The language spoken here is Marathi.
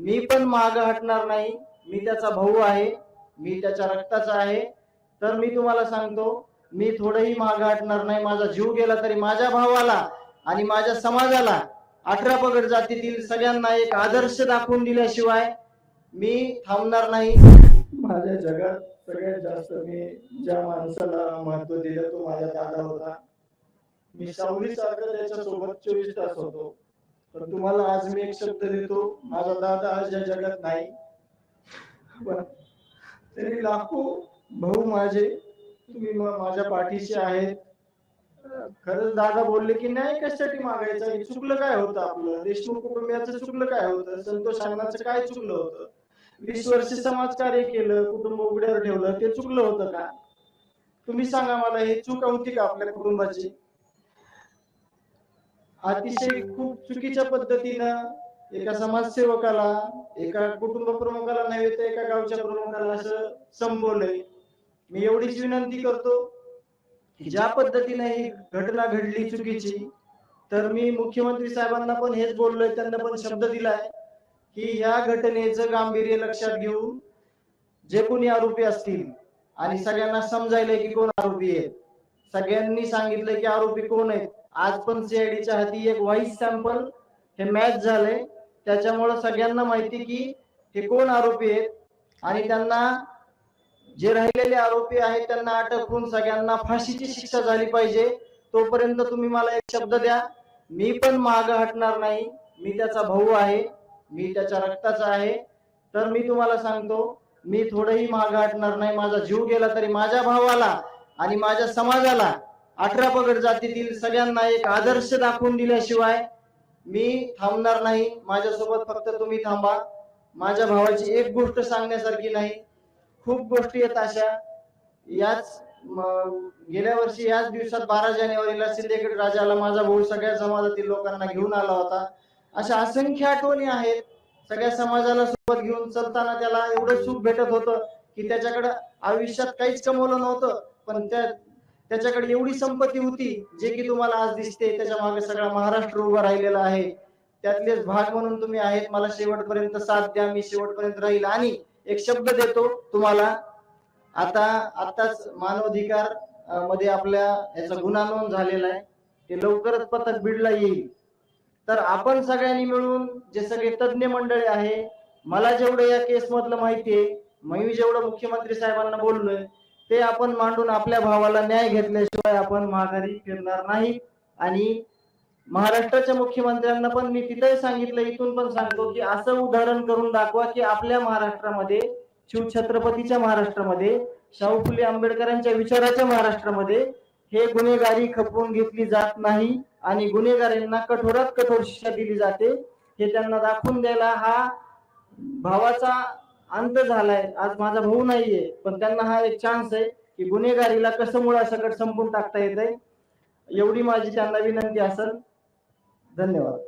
मी पण माग हटणार नाही. मी त्याचा भाऊ आहे. मी त्याच्या रक्ताचा आहे. तर मी तुम्हाला सांगतो मी थोडंही माग हटणार नाही. माझा जीव गेला तरी माझ्या भावाला आणि माझ्या समाजाला अठरा पगड जातीतील सगळ्यांना एक आदर्श दाखवून दिल्याशिवाय मी थांबणार नाही. माझ्या जगात सगळ्यात जास्त मी ज्या माणसाला महत्त्व दिलं तो माझा दादा होता. मी सावली सारखं त्याच्या सोबत चोवीस तास होतो. पण तुम्हाला आज मी एक शब्द देतो माझा दादा आज या जगात नाही. पण तरी लाखो भाऊ माझे तुम्ही माझ्या पाठीशी आहेत. खरंच दादा बोलले की नाही कशासाठी मागायचं? चुकलं काय होतं आपलं? देशमुख कुटुंबियाचं चुकलं काय होतं? संतोष अण्णाचं काय चुकलं होतं? वीस वर्ष समाजकार्य केलं कुटुंब उघड्यावर ठेवलं ते चुकलं होतं का? तुम्ही सांगा मला हे चूक होती का आपल्या कुटुंबाची? अतिशय खूप चुकीच्या पद्धतीनं एका समाजसेवकाला एका कुटुंब प्रमुखाला नव्हे तर एका गावच्या प्रमुखाला असं संबोवलंय मी एवढीच विनंती करतो की ज्या पद्धतीने ही घटना घडली चुकीची तर मी मुख्यमंत्री साहेबांना पण हेच बोललोय त्यांना पण शब्द दिलाय की या घटनेचं गांभीर्य लक्षात घेऊन जे कोणी आरोपी असतील आणि सगळ्यांना समजायलंय की कोण आरोपी आहेत. सगळ्यांनी सांगितलंय की आरोपी कोण आहेत. आज पण सीआयडीच्या हाती एक व्हाईस सॅम्पल हे मॅच झालंय. त्याच्यामुळे सगळ्यांना माहिती की हे कोण आरोपी आहेत आणि त्यांना जे राहिलेले आरोपी आहेत त्यांना अटक होऊन सगळ्यांना फाशीची शिक्षा झाली पाहिजे. तोपर्यंत तुम्ही मला एक शब्द द्या. मी पण माग हटणार नाही. मी त्याचा भाऊ आहे. मी त्याच्या रक्ताचा आहे. तर मी तुम्हाला सांगतो मी थोडंही माग हटणार नाही. माझा जीव गेला तरी माझ्या भावाला आणि माझ्या समाजाला अठरा पगड जातीतील सगळ्यांना एक आदर्श दाखवून दिल्याशिवाय मी थांबणार नाही. माझ्यासोबत फक्त तुम्ही थांबा. माझ्या भावाची एक गोष्ट सांगण्यासारखी नाही. खूप गोष्टी आहेत अशा. याच गेल्या वर्षी याच दिवसात बारा जानेवारीला सिंदेगड राजाला माझा भाऊ सगळ्या समाजातील लोकांना घेऊन आला होता. अशा असंख्य आठवणी आहेत. सगळ्या समाजाला सोबत घेऊन चलताना त्याला एवढं सुख भेटत होतं की त्याच्याकडे आयुष्यात काहीच कमवलं नव्हतं. पण त्या त्याच्याकडे एवढी संपत्ती होती जे की तुम्हाला आज दिसते. त्याच्यामागे सगळा महाराष्ट्र उभा राहिलेला आहे. त्यातलेच भाग म्हणून तुम्ही आहेत. मला शेवटपर्यंत साथ द्या. मी शेवटपर्यंत राहील. आणि एक शब्द देतो तुम्हाला. आता आताच मानवाधिकारमध्ये आपल्या याचा गुन्हा नोंद झालेला आहे. ते लवकरच पथक बिडला येईल. तर आपण सगळ्यांनी मिळून जे सगळे तज्ज्ञ मंडळी आहे मला जेवढं या केस मधलं माहिती आहे मी जेवढं मुख्यमंत्री साहेबांना बोललोय ते आपण मांडून आपल्या भावाला न्याय घेतल्याशिवाय आपण माघारी फिरणार नाही. आणि महाराष्ट्राच्या मुख्यमंत्र्यांना पण मी तिथेही सांगितलं इथून पण सांगतो की असं उदाहरण करून दाखवा की आपल्या महाराष्ट्रामध्ये शिवछत्रपतीच्या महाराष्ट्रामध्ये शाहू फुले आंबेडकरांच्या विचाराच्या महाराष्ट्रामध्ये हे गुन्हेगारी खपवून घेतली जात नाही आणि गुन्हेगारांना कठोरात कठोर शिक्षा दिली जाते. हे त्यांना दाखवून द्यायला हा भावाचा अंत झालाय. आज माझा भाऊ नाहीये. पण त्यांना हा एक चान्स आहे की गुन्हेगारीला कसं मुळासकट संपून टाकता येत एवढी माझी त्यांना विनंती असेल. धन्यवाद.